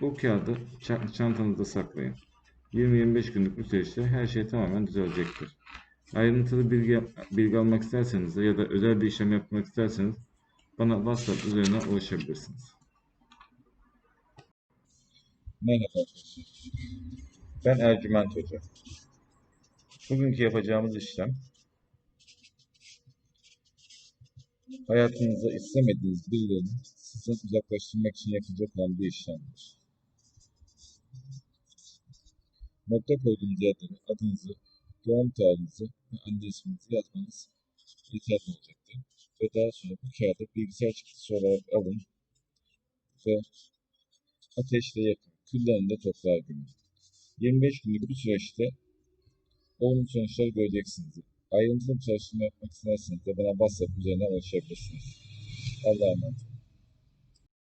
bu kağıdı ça- çantanızda saklayın. 20-25 günlük bir süreçte her şey tamamen düzelecektir. Ayrıntılı bilgi, bilgi almak isterseniz ya da özel bir işlem yapmak isterseniz bana WhatsApp üzerinden ulaşabilirsiniz. Merhaba. Ben Ercüment Hoca. Bugünkü yapacağımız işlem hayatınızda istemediğiniz birilerini sizden uzaklaştırmak için yapılacak olan bir işlemdir. Nokta koyduğunuz yerlere adınızı, doğum tarihinizi ve anne isminizi yazmanız yeterli olacaktır. Ve daha sonra bu kağıdı bilgisayar çıktısı olarak alın ve ateşle yakın, küllerini de toprağa gömün. 25 günlük bir süreçte olumlu sonuçları göreceksiniz. Ayrıntılı bir çalışma yapmak isterseniz de bana WhatsApp üzerinden ulaşabilirsiniz. Allah'a emanet.